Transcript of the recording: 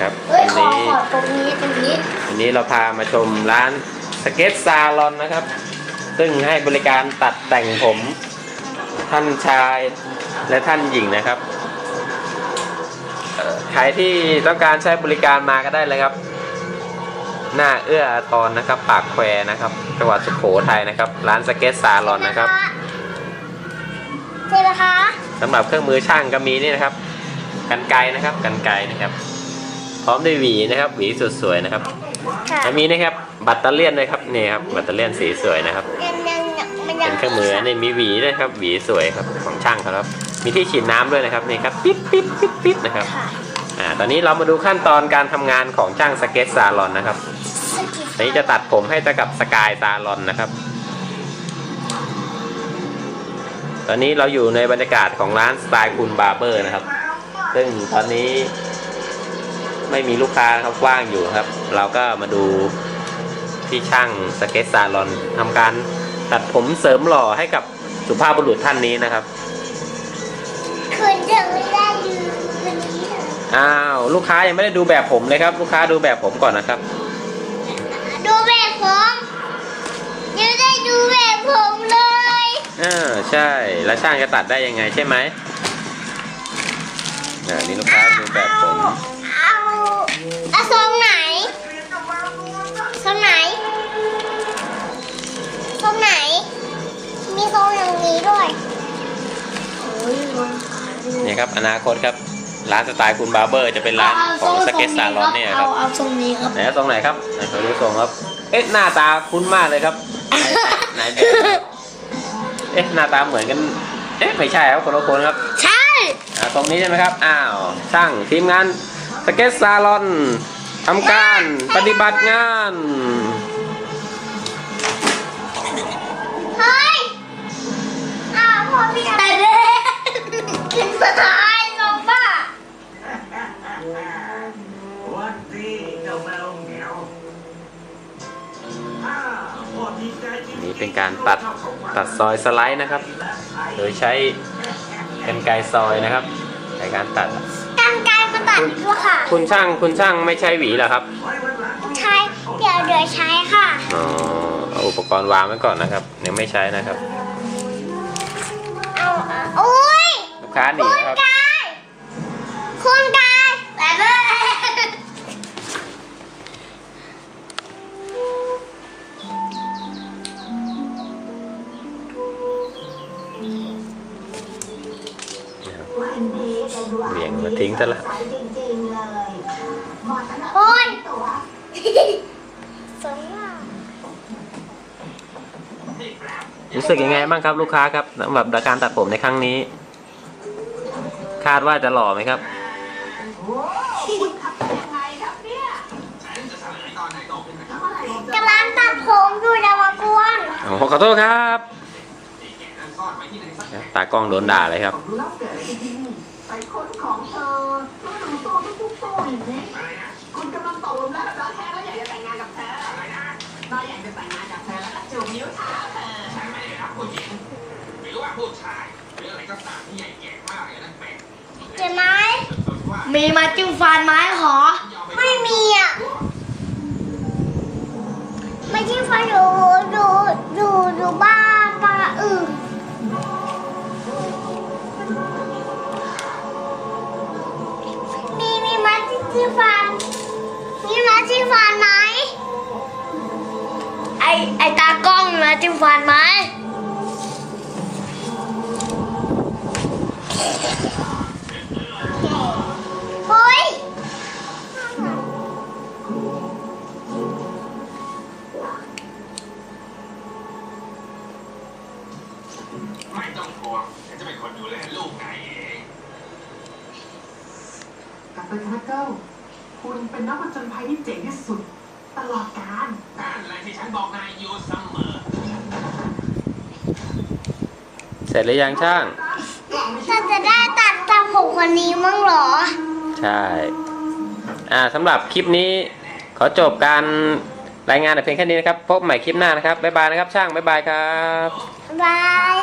ครับเอ้ยวันขอนี้ขอตรงนี้ตรงนี้วันนี้เราพามาชมร้านสเก็ตซาลอนนะครับ ซึ่งให้บริการตัดแต่งผมท่านชายและท่านหญิงนะครับเอ่อใครที่ต้องการใช้บริการมาก็ได้เลยครับ หน้าเอื้ออาทรนะครับ ปากแควนะครับ จังหวัดสุโขทัยนะครับ ร้านสเก็ตซาลอนนะครับใช่ไหมคะสำหรับเครื่องมือช่างก็มีนี่นะครับ กันไกรนะครับ กันไกรนะครับพ ร้อมด้วยหวีนะครับ หวีสุดสวยนะครับค่ะแล้วมีนะครับ บัตเตอร์เลียนด้วยครับนี่ครับ บัตเตอร์เลียนสีสวยนะครับ ยังยังยังมันยัเป็นเครื่องมือนี่มีหวีด้วยครับ หวีสวยครับของช่างเขาครับ มีที่ฉีดน้ำด้วยนะครับนี่ครับปิ๊บปิ๊บปิ๊บปิ๊บนะครับ ค่ะอ่า ตอนนี้เรามาดูขั้นตอนการทำงานของช่างสเก็ตซาลอนนะครับอันนี้จะตัดผมให้กับสกายซาลอนนะครับ ตอนนี้เราอยู่ในบรรยากาศของร้านสไตล์คุณบาร์เบอร์นะครับ ซึ่งตอนนี้ ไม่มีลูกค้านะครับว่างอยู่ครับ เราก็มาดูที่ช่างสเก็ตซาลอนทำการตัดผมเสริมหล่อให้กับสุภาพบุรุษท่านนี้นะครับคืนจะไม่ได้ดูคืนนี้เหรออ้าวลูกค้ายังไม่ได้ดูแบบผมเลยครับ ลูกค้าดูแบบผมก่อนนะครับ ดูแบบผมยังได้ดูแบบผมเลยอ่าใช่แล้วช่างจะตัดได้ยังไงใช่ไหมอ่านี่ลูกค้าดูแบบผมเอาเอาทรงไหนทรงไหนทรงไหน มีทรงอย่างนี้ด้วยโอ้ยมันขาดอยู่นี่ครับอนาคตครับ ร้านสไตล์คุณบาร์เบอร์ จะเป็นร้านของสเก็ตซาลอนเนี่ยครับ เอาเอาทรงนี้ครับ ไหนตรงไหนครับไหนขอดูทรงครับ เอ๊ะหน้าตาคุ้นมากเลยครับ ไหนไหนแบบครับเอ๊ะหน้าตาเหมือนกัน เอ๊ะไม่ใช่ครับคนละคนครับ ใช่อ่าตรงนี้ใช่ไหมครับ อ้าวช่างทีมงาน สเก็ตซาลอนทำการปฏิบัติงาน เฮ้ยอ้าวพอพี่แต่เด็กขึ้นมาท้ายลงป่ะ วันดีเจ้าแมวเหมียวอ่าพ่อดีใจจริงๆนี่เป็นการตัดตัดซอยสไลด์นะครับ โดยใช้กรรไกรซอยนะครับในการตัด กันไกลมาตัดด้วยค่ะ คุณช่างคุณช่างไม่ใช้หวีเหรอครับ ใช้เดี๋ยวเดี๋ยวใช้ค่ะ อ๋อเอาอุปกรณ์วางไว้ก่อนนะครับยังไม่ใช้นะครับ เอาเอาโอ้ยลูกค้าหนีคุณนะครับ กายคุณกาย เหวี่ยงมาทิ้งซะละโอ้ยสงสารรู้สึกยังไงบ้างครับลูกค้าครับสำหรับการตัดผมในครั้งนี้ คาดว่าจะหล่อไหมครับกำลังตัดผมอยู่นะมากวนโอ้โหขอโทษครับ ตากล้องโดนด่าเลยครับแล้วเกิดอะไรขึ้นที่นี่ไปค้นของเธอก็ดูโซ่ทุกๆโซ่อย่างนี้คุณกำลังตกหลุมรักกับรักแท้แล้วอยากจะแต่งงานกับเธออะไรนะเราอยากจะแต่งงานกับเธอแล้วก็จูบนิ้วเท้าเธอฉันไม่ได้รับผู้หญิงหรือว่าผู้ชายหรืออะไรก็ตามที่ใหญ่แก่มากเลยนั่นเป็นเห็นไหมส่วนว่ามีมาจิ้มฟันไหมหรอไม่มีอะไม่จิ้มฟันอยู่ ไอไอตากล้องมาจิ้มฟันไหมเฮ้ยไม่ต้องห่วงฉันจะเป็นคนดูแลลูกนายเองกลับไปกันนะเกิลคุณเป็นนักผจญภัยที่เจ๋งที่สุด ตลอดกาลนั่นแหละที่ฉันบอกนายอยู่เสมอเสร็จหรือยังช่างถ้าจะได้ตัดทำผมคนนี้มั้งเหรอ ใช่ อ่าสำหรับคลิปนี้ขอจบการรายงานแต่เพียงแค่นี้นะครับ พบใหม่คลิปหน้านะครับ บ๊ายบายนะครับช่าง บ๊ายบายครับ บาย